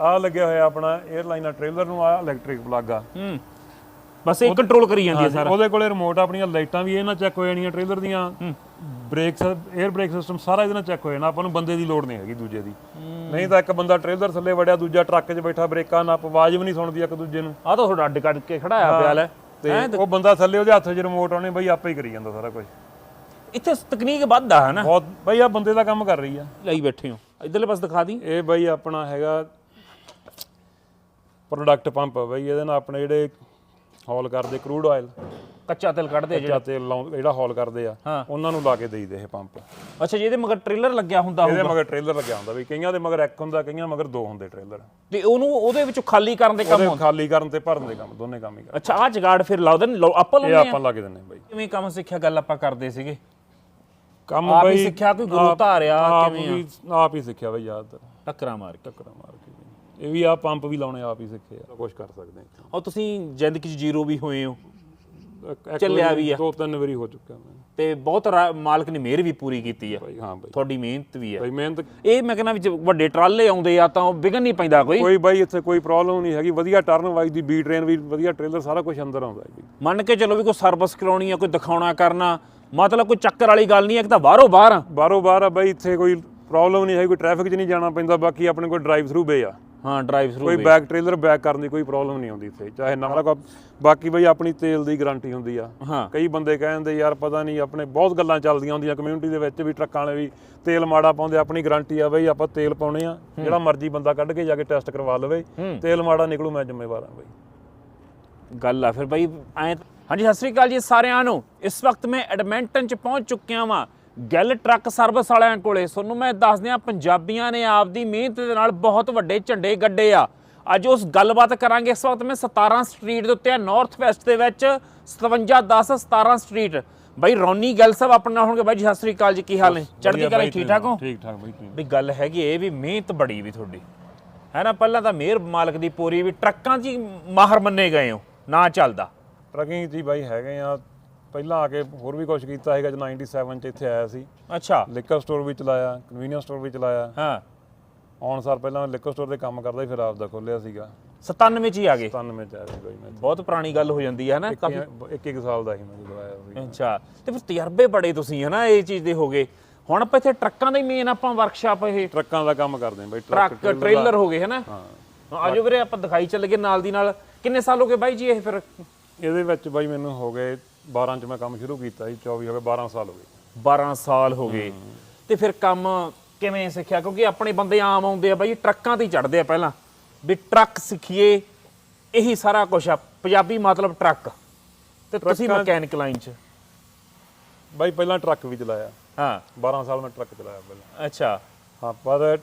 ਆ ਲੱਗਿਆ ਹੋਇਆ ਆਪਣਾ 에ਅਰਲਾਈਨ ਦਾ ਟ੍ਰੇਲਰ ਨੂੰ ਆ ਇਲੈਕਟ੍ਰਿਕ ਪਲੱਗ ਆ। ਹੂੰ। ਬਸ ਇਹ ਕੰਟਰੋਲ ਕਰੀ ਜਾਂਦੀ ਹੈ ਸਾਰਾ। ਉਹਦੇ ਕੋਲੇ ਰਿਮੋਟ ਆਪਣੀਆਂ ਲਾਈਟਾਂ ਵੀ ਇਹ ਨਾਲ ਚੈੱਕ ਹੋ ਜਾਣੀਆਂ ਟ੍ਰੇਲਰ ਦੀਆਂ। ਬ੍ਰੇਕਸ 에ਅਰ ਬ੍ਰੇਕ ਸਿਸਟਮ ਸਾਰਾ ਇਹਦੇ ਨਾਲ ਚੈੱਕ ਹੋ ਜਾਣਾ ਆਪਾਂ ਨੂੰ ਬੰਦੇ ਦੀ ਲੋੜ ਨਹੀਂ ਹੈਗੀ ਦੂਜੇ ਦੀ। ਨਹੀਂ ਤਾਂ ਇੱਕ ਬੰਦਾ ਟ੍ਰੇਲਰ ਥੱਲੇ ਵੜਿਆ ਦੂਜਾ ਟਰੱਕ 'ਚ ਬੈਠਾ ਬ੍ਰੇਕਾਂ ਨਾਲ ਆਵਾਜ਼ ਵੀ ਨਹੀਂ ਸੁਣਦੀ ਇੱਕ ਦੂਜੇ ਨੂੰ। ਆ ਤਾਂ ਤੁਹਾਡਾ ਅੱਡ ਕੱਢ ਕੇ ਖੜਾਇਆ ਪਿਆ ਲੈ। ਤੇ ਉਹ ਬੰਦਾ ਥੱਲੇ ਉਹਦੇ ਹੱਥ 'ਚ ਰਿਮੋਟ ਆਉਣੇ ਬਈ ਆਪੇ ਹੀ ਕਰੀ ਜਾਂਦਾ ਸਾਰਾ ਕੁਝ ਇੱਥੇ ਤਕਨੀਕ ਵੱਧ ਆ ਹਨਾ ਬਹੁਤ ਬਈ ਆ ਬੰਦੇ ਦਾ ਕੰਮ ਕਰ ਰਹੀ ਆ। ਲਈ ਬੈਠੇ ਹੋ। ਇਧਰਲੇ ਪਾਸੇ ਦਿਖਾ ਦੀ। ਇਹ ਬਈ ਆਪਣਾ ਹੈਗਾ ਪ੍ਰੋਡਕਟ ਪੰਪ ਆ ਬਈ ਇਹਦੇ ਨਾਲ ਆਪਣੇ ਜਿਹੜੇ ਹੌਲ ਕਰਦੇ ਕਰੂਡ ਆਇਲ ਕੱਚਾ ਤੇਲ ਕੱਢਦੇ ਆ ਜਿਹੜਾ? ਜਾਂ ਤੇਲ ਲਾਉਂ- ਜਿਹੜਾ ਹੌਲ ਕਰਦੇ ਆ ਹਾਂ। ਉਹਨਾਂ ਨੂੰ ਲਾ ਕੇ ਦੇਈਦੇ ਇਹ ਪੰਪ ਅੱਛਾ ਜਿਹਦੇ ਮਗਰ ਟ੍ਰੇਲਰ ਲੱਗਿਆ ਹੁੰਦਾ ਇਹਦੇ ਮਗਰ ਟ੍ਰੇਲਰ ਲੱਗਿਆ ਹੁੰਦਾ ਵੀ ਕਈਆਂ ਦੇ ਮਗਰ ਇੱਕ ਹੁੰਦਾ ਕਈਆਂ ਮਗਰ ਦੋ ਹੁੰਦੇ ਟ੍ਰੇਲਰ ਤੇ ਉਹਨੂੰ ਉਹਦੇ ਵਿੱਚੋਂ ਖਾਲੀ ਕਰਨ ਦੇ ਕੰਮ ਉਹਦੇ ਖਾਲੀ ਕਰਨ ਤੇ ਭਰਨ ਦੇ ਕੰਮ ਦੋਨੇ ਕੰਮ ਹੀ ਕਰ ਅੱਛਾ ਆ ਜਗਾੜ ਫਿਰ ਲਾਉਦੇ ਨੇ ਲਓ ਆਪਾਂ ਇਹ ਲਾਉਂਦੇ ਆ ਆਪਾਂ ਲਾ ਕੇ ਦਿੰਨੇ ਬਈ। ਕਿਵੇਂ ਕੰਮ ਸਿੱਖਿਆ ਗੱਲ ਆਪਾਂ ਕਰਦੇ ਸੀਗੇ? ਕੰਮ ਆਪ ਹੀ ਬਈ ਸਿੱਖਿਆ ਕੋਈ ਗੁਰੂ ਧਾਰਿਆ ਆਪ ਕਿਵੇਂ ਵੀ ਆਪ ਹੀ ਸਿੱਖਿਆ ਬਈ ਯਾਦ। ਟੱਕਰਾਂ ਮਾਰ ਕੇ। ਟੱਕਰਾਂ ਮਾਰ। ਇਹ ਵੀ ਆ ਪੰਪ ਵੀ ਲਾਉਣੇ ਆਪ ਹੀ ਸਿੱਖੇ ਆ। ਕੁਝ ਕਰ ਸਕਦੇ ਆ ਉਹ ਤੁਸੀਂ ਜ਼ਿੰਦਗੀ 'ਚ ਜ਼ੀਰੋ ਵੀ ਹੋਏ ਹੋ। ਇੱਕ- ਇੱਕ ਚੱਲਿਆ ਵਾਰੀ, ਵੀ ਆ। ਦੋ ਤਿੰਨ ਵਾਰੀ ਹੋ ਚੁੱਕਾ ਮੈਂ। ਤੇ ਬਹੁਤ ਰਾ- ਮਾਲਕ ਨੇ ਮਿਹਰ ਵੀ ਪੂਰੀ ਕੀਤੀ ਆ। ਹਾਂ ਤੁਹਾਡੀ ਮਿਹਨਤ ਵੀ ਆ। ਮਿਹਨਤ ਇਹ ਮੈਂ ਕਹਿੰਦਾ ਵਿੱਚ ਵੱਡੇ ਟਰਾਲੇ ਆਉਂਦੇ ਆ ਤਾਂ ਉਹ ਵਿਗਨ ਨਹੀਂ ਪੈਂਦਾ ਕੋਈ। ਕੋਈ ਬਾਈ ਇੱਥੇ ਕੋਈ ਪ੍ਰੋਬਲਮ ਨਹੀਂ ਹੈਗੀ। ਵਧੀਆ ਟਰਨ ਵਾਈਜ਼ ਦੀ ਬੀ ਟ੍ਰੇਨ ਵੀ ਵਧੀਆ ਟ੍ਰੇਲਰ ਸਾਰਾ ਕੁਝ ਅੰਦਰ ਆਉਂਦਾ ਹੈ ਜੀ ਮੰਨ ਕੇ ਚੱਲੋ ਵੀ ਕੋਈ ਸਰਵਿਸ ਕਰਾਉਣੀ ਆ ਕੋਈ ਦਿਖਾਉਣਾ ਕਰਨਾ ਮਤਲਬ ਕੋਈ ਚੱਕਰ ਵਾਲੀ ਗੱਲ ਨਹੀਂ ਹੈ ਕਿ ਤਾਂ ਬਾਹਰੋਂ ਬਾਹਰ ਆ। ਬਾਹਰੋਂ ਬਾਹਰ ਆ ਬਾਈ ਇੱਥੇ ਕੋਈ ਪ੍ਰੋਬਲਮ ਨਹੀਂ ਹੈ ਕੋਈ ਟ੍ਰੈਫਿਕ 'ਚ ਨਹੀਂ ਜਾਣਾ ਪੈਂਦਾ ਬਾਕੀ ਆਪਣੇ ਕੋਲ ਡਰਾਈਵ ਥਰੂ ਵੇ ਆ। ਹਾਂ ਡਰਾਈਵ ਥਰੂ ਕੋਈ ਬੈਕ ਟ੍ਰੇਲਰ ਬੈਕ ਕਰਨ ਦੀ ਕੋਈ ਪ੍ਰੋਬਲਮ ਨਹੀਂ ਆਉਂਦੀ ਇੱਥੇ। ਚਾਹੇ ਨਵਾਂ ਕੋ ਬਾਕੀ ਬਈ ਆਪਣੀ ਤੇਲ ਦੀ ਗਾਰੰਟੀ ਹੁੰਦੀ ਆ। ਹਾਂ। ਕਈ ਬੰਦੇ ਕਹਿੰਦੇ ਯਾਰ ਪਤਾ ਨਹੀਂ ਆਪਣੇ ਬਹੁਤ ਗੱਲਾਂ ਚੱਲਦੀਆਂ ਹੁੰਦੀਆਂ ਕਮਿਊਨਿਟੀ ਦੇ ਵਿੱਚ ਵੀ ਟਰੱਕਾਂ ਵਾਲੇ ਵੀ। ਤੇਲ ਮਾੜਾ ਪਾਉਂਦੇ ਆਪਣੀ ਗਾਰੰਟੀ ਆ ਬਈ ਆਪਾਂ ਤੇਲ ਪਾਉਣੇ ਆ। ਜਿਹੜਾ ਮਰਜ਼ੀ ਬੰਦਾ ਕੱਢ ਕੇ ਜਾ ਕੇ ਟੈਸਟ ਕਰਵਾ ਲਵੇ। ਤੇਲ ਮਾੜਾ ਨਿਕਲੂ ਮੈਂ ਜ਼ਿੰਮੇਵਾਰ ਆ ਬਈ। ਗੱਲ ਆ ਫਿਰ ਬਾਈ ਐ ਹਾਂਜੀ ਸਤਿ ਸ੍ਰੀ ਅਕਾਲ ਜੀ ਸਾਰਿਆਂ ਨੂੰ। ਇਸ ਵਕਤ ਮੈਂ ਐਡਮਿੰਟਨ ਚ ਪਹੁੰਚ ਚੁੱਕਿਆ ਵਾਂ। ਗੱਲ ਟਰੱਕ ਸਰਵਿਸ ਵਾਲਿਆਂ ਕੋਲੇ। ਤੁਹਾਨੂੰ ਮੈਂ ਦੱਸ ਦਿਆਂ ਪੰਜਾਬੀਆਂ ਨੇ ਆਪਦੀ ਮਿਹਨਤ ਦੇ ਨਾਲ ਬਹੁਤ ਵੱਡੇ ਝੰਡੇ ਗੱਡੇ ਆ। ਅੱਜ ਉਸ ਗੱਲਬਾਤ ਕਰਾਂਗੇ। ਇਸ ਵਕਤ ਮੈਂ 17 ਸਟਰੀਟ ਦੇ ਉੱਤੇ ਆ ਨਾਰਥ ਵੈਸਟ ਦੇ ਵਿੱਚ 5710 17 ਸਟਰੀਟ। ਬਾਈ ਰੌਨੀ ਗੱਲ ਸਾਹਿਬ ਆਪਣੇ ਨਾਲ ਹੋਣਗੇ। ਬਾਈ ਜੀ ਸਤਿ ਸ੍ਰੀ ਅਕਾਲ ਜੀ ਕੀ ਹਾਲ ਨੇ? ਚੜ੍ਹਦੀ ਕਲਾ ਠੀਕ ਠਾਕ ਹੋ? ਠੀਕ ਠਾਕ ਬਈ ਵੀ ਗੱਲ ਹੈਗੀ ਇਹ ਵੀ ਮਿਹਨਤ ਬੜੀ ਵੀ ਤੁਹਾਡੀ। ਹੈ ਨਾ ਪਹਿਲਾਂ ਤਾਂ ਮਿਹਰ ਮਾਲਕ ਦੀ ਪੂਰੀ ਵੀ ਟਰੱਕਾਂ 'ਚ ਮਾਹਰ ਮੰਨੇ ਗਏ ਹੋ ਨਾ ਚੱਲਦਾ। ਟਰੱਕਿੰਗ ਹੀ ਬਾਈ ਹੈਗੇ ਆ ਪਹਿਲਾਂ ਆ ਕੇ ਹੋਰ ਵੀ ਕੁਝ ਕੀਤਾ ਹੈਗਾ ਜਦ 97 ਚ ਇੱਥੇ ਆਇਆ ਸੀ। ਅੱਛਾ। ਲਿਕਰ ਸਟੋਰ ਵੀ ਚਲਾਇਆ ਕਨਵੀਨੀਅੰਸ ਸਟੋਰ ਵੀ ਚਲਾਇਆ। ਹਾਂ। ਆਉਣ ਸਾਰ ਪਹਿਲਾਂ ਲਿਕਰ ਸਟੋਰ ਤੇ ਕੰਮ ਕਰਦਾ ਸੀ ਫਿਰ ਆਪ ਦਾ ਖੋਲਿਆ ਸੀਗਾ। 97 ਚ ਹੀ ਆ ਗਏ। 97 ਚ ਆਇਆ ਸੀ ਬਾਈ ਮੈਂ ਬਹੁਤ ਪੁਰਾਣੀ ਗੱਲ ਹੋ ਜਾਂਦੀ ਹੈ ਨਾ ਕਾਫੀ ਇੱਕ ਇੱਕ ਸਾਲ ਦਾ ਸੀ ਮੈਂ ਜਦੋਂ ਆਇਆ ਸੀ। ਅੱਛਾ। ਤੇ ਫਿਰ ਤਜਰਬੇ ਬੜੇ ਤੁਸੀਂ ਹੈ ਨਾ ਇਹ ਚੀਜ਼ ਦੇ ਹੋਗੇ ਹੁਣ ਆਪਾਂ ਇੱਥੇ ਟਰੱਕਾਂ ਦਾ ਹੀ ਮੇਨ ਆਪਾਂ ਵਰਕਸ਼ਾਪ ਇਹ ਟਰੱਕਾਂ ਦਾ ਕੰਮ ਕਰਦੇ ਹਾਂ ਬਾਈ ਟਰੱਕ ਟ੍ਰੇਲਰ ਹੋ ਗਏ ਹੈ। ਨਾ ਹਾਂ ਆਜੋ ਵੀਰੇ ਆਪਾਂ ਦਿਖਾਈ ਚੱਲ ਗਏ ਨਾਲ ਦੀ ਨਾਲ। ਕਿੰਨੇ ਸਾਲ ਹੋ ਗਏ ਬਾਈ ਜੀ ਇਹ ਫਿਰ? ਇਹਦੇ ਵਿੱਚ ਬਾਈ ਮੈਨੂੰ ਹੋ ਗਏ 12 ਚ ਮੈਂ ਕੰਮ ਸ਼ੁਰੂ ਕੀਤਾ ਸੀ 24 ਹੋ ਗਏ 12 ਸਾਲ ਹੋ ਗਏ। 12 ਸਾਲ ਹੋ ਗਏ। ਤੇ ਫਿਰ ਕੰਮ ਕਿਵੇਂ ਸਿੱਖਿਆ? ਕਿਉਂਕਿ ਆਪਣੇ ਬੰਦੇ ਆਮ ਆਉਂਦੇ ਆ ਬਾਈ ਟਰੱਕਾਂ ਤੇ ਹੀ ਚੜਦੇ ਆ ਪਹਿਲਾਂ। ਵੀ ਟਰੱਕ ਸਿੱਖੀਏ ਇਹੀ ਸਾਰਾ ਕੁਝ ਆ। ਪੰਜਾਬੀ ਮਤਲਬ ਟਰੱਕ। ਤੇ ਤੁਸੀਂ ਮਕੈਨਿਕ ਲਾਈਨ 'ਚ? ਬਾਈ ਪਹਿਲਾਂ ਟਰੱਕ ਵੀ ਚਲਾਇਆ। ਹਾਂ। 12 ਸਾਲ ਮੈਂ ਟਰੱਕ ਚਲਾਇਆ ਪਹਿਲਾਂ। ਅੱਛਾ। ਹਾਂ ਪਰ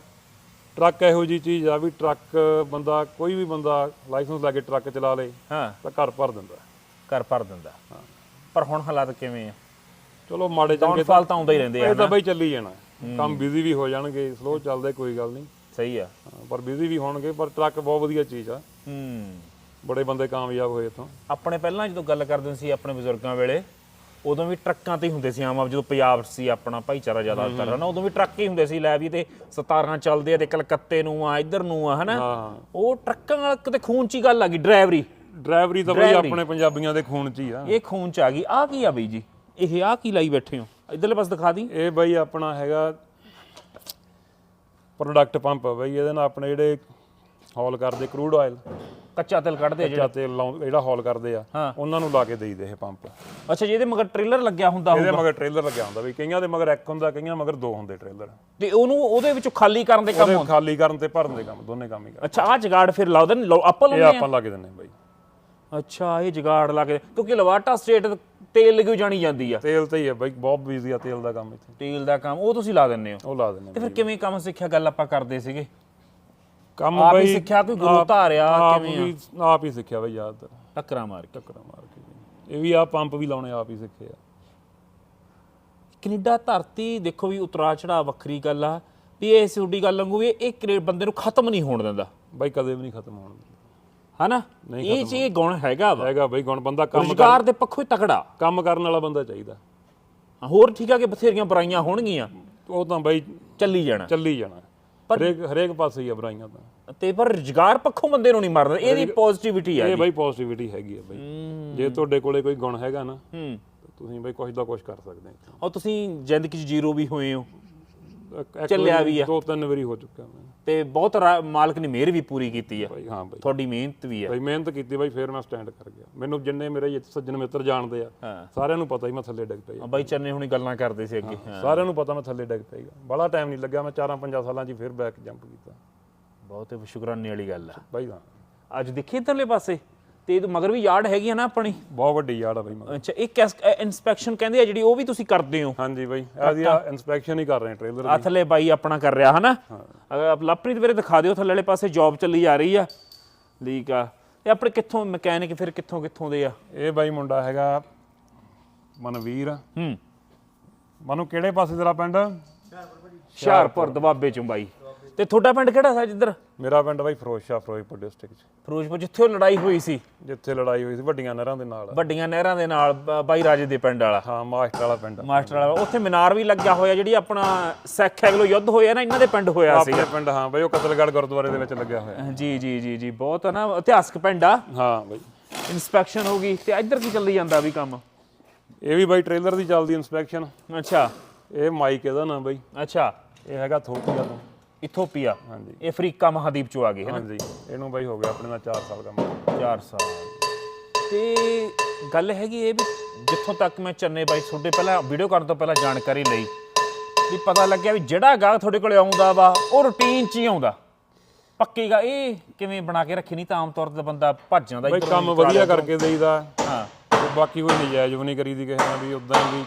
ਟਰੱਕ ਇਹੋ ਜੀ ਚੀਜ਼ ਆ ਵੀ ਟਰੱਕ ਬੰਦਾ ਕੋਈ ਵੀ ਬੰਦਾ ਲਾਇਸੈਂਸ ਲੈ ਕੇ ਟਰੱਕ ਚਲਾ ਲੇ ਹਾਂ। ਤਾਂ ਘਰ ਭਰ ਦਿੰਦਾ। ਕਰ ਭਰ ਦਿੰਦਾ। ਪਰ ਹੁਣ ਹਾਲਾਤ ਕਿਵੇਂ ਆ? ਚਲੋ ਮਾੜੇ ਚੰਗੇ ਡਾਊਨਫਾਲ ਤਾਂ ਆਉਂਦਾ ਹੀ ਰਹਿੰਦੇ ਆ ਇਹ ਤਾਂ ਬਾਈ ਚੱਲੀ ਜਾਣਾ। ਕੰਮ ਬਿਜ਼ੀ ਵੀ ਹੋ ਜਾਣਗੇ ਸਲੋ ਚੱਲਦੇ ਕੋਈ ਗੱਲ ਨਹੀਂ। ਸਹੀ ਆ। ਪਰ ਬਿਜ਼ੀ ਵੀ ਹੋਣਗੇ ਪਰ ਟਰੱਕ ਬਹੁਤ ਵਧੀਆ ਚੀਜ਼ ਆ। ਹੂੰ। ਬੜੇ ਬੰਦੇ ਕਾਮਯਾਬ ਹੋਏ ਇਥੋਂ। ਆਪਣੇ ਪਹਿਲਾਂ ਜਦੋਂ ਗੱਲ ਕਰਦੇ ਸੀ ਆਪਣੇ ਬਜ਼ੁਰਗਾਂ ਵੇਲੇ ਉਦੋਂ ਵੀ ਟਰੱਕਾਂ ਤੇ ਹੀ ਹੁੰਦੇ ਸੀ ਆਮ ਆਪ ਜਦੋਂ ਪੰਜਾਬ ਸੀ ਆਪਣਾ ਭਾਈਚਾਰਾ ਜ਼ਿਆਦਾਤਰ ਹਨਾ? ਉਦੋਂ ਵੀ ਟਰੱਕ ਹੀ ਹੁੰਦੇ ਸੀ ਲੈ ਵੀ ਤੇ 17 ਚੱਲਦੇ ਆ ਤੇ ਕਲਕੱਤੇ ਨੂੰ ਆ ਇੱਧਰ ਨੂੰ ਆ ਹਨਾ? ਉਹ ਟਰੱਕਾਂ ਨਾਲ ਕਿਤੇ ਖੂਨ ਚ ਹੀ ਗੱਲ ਆ ਗਈ ਡਰਾਈਵਰੀ। ਡਰਾਈਵਰੀ ਤਾਂ ਬਈ ਆਪਣੇ ਪੰਜਾਬੀਆਂ ਦੇ ਖੂਨ 'ਚ ਹੀ ਆ। ਇਹ ਖੂਨ ਚ ਆ ਗਈ। ਆ ਕੀ ਆ ਬਈ ਜੀ? ਇਹ ਆ ਕੀ ਲਾਈ ਬੈਠੇ ਹੋ? ਇਧਰਲੇ ਪਾਸੇ ਦਿਖਾ ਦੀ। ਇਹ ਬਈ ਆਪਣਾ ਹੈਗਾ ਪ੍ਰੋਡਕਟ ਪੰਪ ਆ ਬਈ। ਇਹਦੇ ਨਾਲ ਆਪਣੇ ਜਿਹੜੇ ਹੌਲ ਕਰਦੇ ਕਰੂਡ ਆਇਲ ਕੱਚਾ ਤੇਲ ਕੱਢਦੇ ਆ ਜਿਹੜਾ? ਜਾਂ ਤੇਲ ਲਾਉਂ- ਜਿਹੜਾ ਹੌਲ ਕਰਦੇ ਆ ਹਾਂ। ਉਹਨਾਂ ਨੂੰ ਲਾ ਕੇ ਦੇਈਦੇ ਇਹ ਪੰਪ ਅੱਛਾ ਜਿਹਦੇ ਮਗਰ ਟ੍ਰੇਲਰ ਲੱਗਿਆ ਹੁੰਦਾ ਇਹਦੇ ਹੋਊਗਾ? ਮਗਰ ਟ੍ਰੇਲਰ ਲੱਗਿਆ ਹੁੰਦਾ ਬਈ। ਕਈਆਂ ਦੇ ਮਗਰ ਇੱਕ ਹੁੰਦਾ ਕਈਆਂ ਮਗਰ ਦੋ ਹੁੰਦੇ ਟ੍ਰੇਲਰ ਤੇ ਉਹਨੂੰ ਉਹਦੇ ਵਿੱਚੋਂ ਖਾਲੀ ਕਰਨ ਦੇ ਕੰਮ ਉਹਦੇ ਖਾਲੀ ਕਰਨ ਤੇ ਭਰਨ ਦੇ ਕੰਮ ਦੋਨੇ ਕੰਮ ਹੀ ਕਰ ਅੱਛਾ ਆ ਜਗਾੜ ਫਿਰ ਲਾਉਦੇ ਨੇ? ਲਓ ਆਪਾਂ ਇਹ ਲਾਉਂਦੇ ਆ ਆਪਾਂ ਲਾ ਕੇ ਦਿੰਨੇ ਬਈ। ਅੱਛਾ ਇਹ ਜਗਾੜ ਲਾ ਕੇ ਕਿਉਂਕਿ ਲਵਾਟਾ ਸਟੇਟ ਤੇਲ ਲਿਗੂ ਜਾਣੀ ਜਾਂਦੀ ਆ। ਤੇਲ ਤੇ ਹੀ ਹੈ ਬਈ ਬਹੁਤ ਬਿਜ਼ੀ ਆ ਤੇਲ ਦਾ ਕੰਮ ਇੱਥੇ। ਤੇਲ ਦਾ ਕੰਮ ਉਹ ਤੁਸੀਂ ਲਾ ਦਿੰਦੇ ਹੋ। ਉਹ ਲਾ ਦਿੰਨੇ ਤੇ ਫਿਰ ਕਿਵੇਂ ਕੰਮ ਸਿੱਖਿਆ ਗੱਲ ਆਪਾਂ ਕਰਦੇ ਸੀਗੇ? ਕੰਮ ਆਪ ਹੀ ਬਈ ਸਿੱਖਿਆ ਕੋਈ ਗੁਰੂ ਧਾਰਿਆ ਆਪ ਕਿਵੇਂ ਆ? ਵੀ ਆਪ ਹੀ ਸਿੱਖਿਆ ਬਈ ਜ਼ਿਆਦਾਤਰ ਟੱਕਰਾਂ ਮਾਰ ਕੇ। ਟੱਕਰਾਂ ਮਾਰ ਕੇ ਜੀ। ਇਹ ਵੀ ਆ ਪੰਪ ਵੀ ਲਾਉਣੇ ਆਪ ਹੀ ਸਿੱਖੇ ਆ। ਕੈਨੇਡਾ ਧਰਤੀ ਦੇਖੋ ਵੀ ਉਤਰਾ ਚੜਾ ਵੱਖਰੀ ਗੱਲ ਆ। ਵੀ ਇਹ ਸਿਉਡੀ ਗੱਲ ਵਾਂਗੂ ਵੀ ਇਹ ਕਰੇ- ਬੰਦੇ ਨੂੰ ਖਤਮ ਨਹੀਂ ਹੋਣ ਦਿੰਦਾ। ਬਈ ਕਦੇ ਵੀ ਨਹੀਂ ਖਤਮ ਹੋਣ ਹਨਾ? ਇਹ ਚ ਇਹ ਗੁਣ ਹੈਗਾ ਵਾ। ਹੈਗਾ ਬਈ ਗੁਣ ਬੰਦਾ ਕੰਮ ਰੁਜ਼ਗਾਰ ਦੇ ਪੱਖੋਂ ਹੀ ਤਕੜਾ। ਕੰਮ ਕਰਨ ਵਾਲਾ ਬੰਦਾ ਚਾਹੀਦਾ। ਹੋਰ ਠੀਕ ਆ ਕਿ ਬਥੇਰੀਆਂ ਬੁਰਾਈਆਂ ਹੋਣਗੀਆਂ। ਉਹ ਤਾਂ ਬਈ ਚੱਲੀ ਜਾਣਾ। ਚੱਲੀ ਜਾਣਾ। ਹਰੇਕ ਹਰੇਕ ਪਾਸੇ ਹੀ ਆ ਬੁਰਾਈਆਂ ਤਾਂ। ਤੇ ਪਰ ਰੁਜ਼ਗਾਰ ਪੱਖੋਂ ਬੰਦੇ ਨੂੰ ਨਹੀਂ ਮਾਰਦਾ ਇਹਦੀ ਪੋਜ਼ਿਟਿਵਿਟੀ ਆ ਇਹ ਬਾਈ ਪੋਜ਼ਿਟਿਵਿਟੀ ਹੈਗੀ ਆ ਬਾਈ। ਜੇ ਤੁਹਾਡੇ ਕੋਲੇ ਕੋਈ ਗੁਣ ਹੈਗਾ ਨਾ ਤੁਸੀਂ ਬਾਈ ਕੁਝ ਦਾ ਕੁਝ ਕਰ ਸਕਦੇ ਹੋ। ਉਹ ਤੁਸੀਂ ਜ਼ਿੰਦਗੀ 'ਚ ਜ਼ੀਰੋ ਵੀ ਹੋਏ ਹੋ। ਚੱਲਿਆ ਵੀ ਆ। ਦੋ ਤਿੰਨ ਵਾਰੀ ਹੋ ਚੁੱਕਾ ਮੈਂ। ਤੇ ਬਹੁਤ ਮਾਲਕ ਨੇ ਮਿਹਰ ਵੀ ਪੂਰੀ ਕੀਤੀ ਆ। ਹਾਂ ਬਾਈ ਤੁਹਾਡੀ ਮਿਹਨਤ ਵੀ ਆ। ਬਾਈ ਮਿਹਨਤ ਕੀਤੀ ਬਾਈ ਫੇਰ ਮੈਂ ਸਟੈਂਡ ਕਰ ਗਿਆ। ਮੈਨੂੰ ਜਿੰਨੇ ਮੇਰੇ ਸੱਜਣ ਮਿੱਤਰ ਜਾਣਦੇ ਆ ਹਾਂ। ਸਾਰਿਆਂ ਨੂੰ ਪਤਾ ਹੀ ਮੈਂ ਥੱਲੇ ਡਿੱਗ ਪਿਆ। ਆ ਬਾਈ ਚੰਨੇ ਹੁਣੀ ਗੱਲਾਂ ਕਰਦੇ ਸੀ ਅੱਗੇ। ਹਾਂ ਸਾਰਿਆਂ ਨੂੰ ਪਤਾ ਮੈਂ ਥੱਲੇ ਡਿੱਗ ਪਏਗਾ ਬੜਾ ਟਾਈਮ ਨਹੀਂ ਲੱਗਿਆ ਮੈਂ 4-5 ਸਾਲਾਂ 'ਚ ਹੀ ਫਿਰ ਬੈਕ ਜੰਪ ਕੀਤਾ। ਬਹੁਤ ਸ਼ੁਕਰਾਨੇ ਵਾਲੀ ਗੱਲ ਆ। ਬਾਈ ਹਾਂ। ਅੱਜ ਦੇਖੀ ਇੱਧਰਲੇ ਪਾਸੇ? ਤੇ ਇਹਦੇ ਮਗਰ ਵੀ ਯਾਰਡ ਹੈਗੀ ਆ ਨਾ ਆਪਣੀ? ਬਹੁਤ ਵੱਡੀ ਯਾਰ ਆ ਬਾਈ ਮਗਰ। ਅੱਛਾ ਇਹ ਇਨਸਪੈਕਸ਼ਨ ਕਹਿੰਦੇ ਆ ਜਿਹੜੀ ਉਹ ਵੀ ਤੁਸੀਂ ਕਰਦੇ ਹੋ? ਹਾਂਜੀ ਬਾਈ ਆਦੀ ਆ ਇਨਸਪੈਕਸ਼ਨ ਹੀ ਕਰ ਰਹੇ ਟ੍ਰੇਲਰ ਆ ਥੱਲੇ ਬਾਈ ਆਪਣਾ ਕਰ ਰਿਹਾ ਹਨਾ? ਅਗਰ ਲਵਪ੍ਰੀਤ ਵੀਰੇ ਦਿਖਾ ਦਿਓ ਥੱਲੇ ਵਾਲੇ ਪਾਸੇ ਜੌਬ ਚੱਲੀ ਜਾ ਰਹੀ ਆ। ਲੀਕ ਆ। ਇਹ ਆਪਣੇ ਕਿੱਥੋਂ ਮਕੈਨਿਕ ਫਿਰ ਕਿੱਥੋਂ ਕਿੱਥੋਂ ਦੇ ਆ? ਇਹ ਬਾਈ ਮੁੰਡਾ ਹੈਗਾ ਮਨਵੀਰ। ਹੂੰ। ਮਨੂ ਕਿਹੜੇ ਪਾਸੇ ਤੇਰਾ ਪਿੰਡ? ਹੁਸ਼ਿਆਰਪੁਰ ਦਬਾਬੇ ਚੋਂ ਬਾਈ। ਤੇ ਤੁਹਾਡਾ ਪਿੰਡ ਕਿਹੜਾ ਸੀ ਜਿੱਧਰ? ਮੇਰਾ ਪਿੰਡ ਬਾਈ ਫਿਰੋਜ਼ਸ਼ਾਹ ਫਿਰੋਜ਼ਪੁਰ ਡਿਸਟ੍ਰਿਕਟ 'ਚ। ਫਿਰੋਜ਼ਪੁਰ ਜਿੱਥੇ ਉਹ ਲੜਾਈ ਹੋਈ ਸੀ। ਜਿੱਥੇ ਲੜਾਈ ਹੋਈ ਸੀ ਵੱਡੀਆਂ ਨਹਿਰਾਂ ਦੇ ਨਾਲ। ਵੱਡੀਆਂ ਨਹਿਰਾਂ ਦੇ ਨਾਲ ਬ- ਬਾਈ ਰਾਜੇ ਦੇ ਪਿੰਡ ਵਾਲਾ। ਹਾਂ ਮਾਸਟਰ ਵਾਲਾ ਪਿੰਡ। ਮਾਸਟਰ ਵਾਲਾ ਉੱਥੇ ਮੀਨਾਰ ਵੀ ਲੱਗਿਆ ਹੋਇਆ ਜਿਹੜੀ ਆਪਣਾ ਸਿੱਖ ਐਗਲੋ ਯੁੱਧ ਹੋਇਆ ਨਾ ਇਹਨਾਂ ਦੇ ਪਿੰਡ ਹੋਇਆ ਸੀ ਆਪਣੇ ਪਿੰਡ ਹਾਂ ਬਾਈ ਉਹ ਕਤਲਗੜ੍ਹ ਗੁਰਦੁਆਰੇ ਦੇ ਵਿੱਚ ਲੱਗਿਆ ਹੋਇਆ। ਜੀ ਜੀ ਜੀ ਜੀ ਬਹੁਤ ਨਾ ਇਤਿਹਾਸਕ ਪਿੰਡ ਆ। ਹਾਂ ਬਾਈ। ਇਨਸਪੈਕਸ਼ਨ ਹੋ ਗਈ ਤੇ ਇੱਧਰ ਕੀ ਚੱਲੀ ਜਾਂਦਾ ਵੀ ਕੰਮ? ਇਹ ਵੀ ਬਾਈ ਟ੍ਰੇਲਰ ਦੀ ਚੱਲਦੀ ਇਨਸਪੈਕਸ਼ਨ। ਅੱਛਾ। ਇਹ ਮਾਈਕ ਇਹਦਾ ਨਾ ਬਾਈ। ਅੱਛਾ। ਇਹ ਹੈਗਾ ਥੋਪੀਆ ਤੋਂ ਇਥੋਪੀਆ ਹਾਂਜੀ। ਇਹ ਅਫਰੀਕਾ ਮਹਾਦੀਪ ਚੋਂ ਆ ਹੈ ਨਾ? ਹਾਂਜੀ ਇਹਨੂੰ ਬਾਈ ਹੋ ਗਿਆ ਆਪਣੇ ਨਾਲ 4 ਸਾਲ ਕੰਮ 4 ਸਾਲ। ਤੇ ਗੱਲ ਹੈਗੀ ਇਹ ਵੀ ਜਿੱਥੋਂ ਤੱਕ ਮੈਂ ਚੰਨੇ ਬਾਈ ਤੁਹਾਡੇ ਪਹਿਲਾਂ ਵੀਡੀਓ ਕਰਨ ਤੋਂ ਪਹਿਲਾਂ ਜਾਣਕਾਰੀ ਲਈ ਵੀ ਪਤਾ ਲੱਗਿਆ ਵੀ ਜਿਹੜਾ ਗਾਹਕ ਤੁਹਾਡੇ ਕੋਲੇ ਆਉਂਦਾ ਵਾ ਉਹ ਰੁਟੀਨ 'ਚ ਹੀ ਆਉਂਦਾ। ਪੱਕੀ ਗਾ ਇਹ ਕਿਵੇਂ ਬਣਾ ਕੇ ਰੱਖੀ ਨਹੀਂ ਤਾਂ ਆਮ ਤੌਰ ਤੇ ਬੰਦਾ ਭੱਜ ਜਾਂਦਾ ਬਾਈ ਕੰਮ ਕਰਾ ਵਧੀਆ ਕਰਕੇ ਦੇਈਦਾ। ਹਾਂ। ਤੇ ਬਾਕੀ ਕੋਈ ਨਜਾਇਜ਼ ਵੀ ਨਹੀਂ ਕਰੀਦੀ ਕਿਸੇ ਨਾਲ ਵੀ ਉਦਾਂ ਹੀ ਵੀ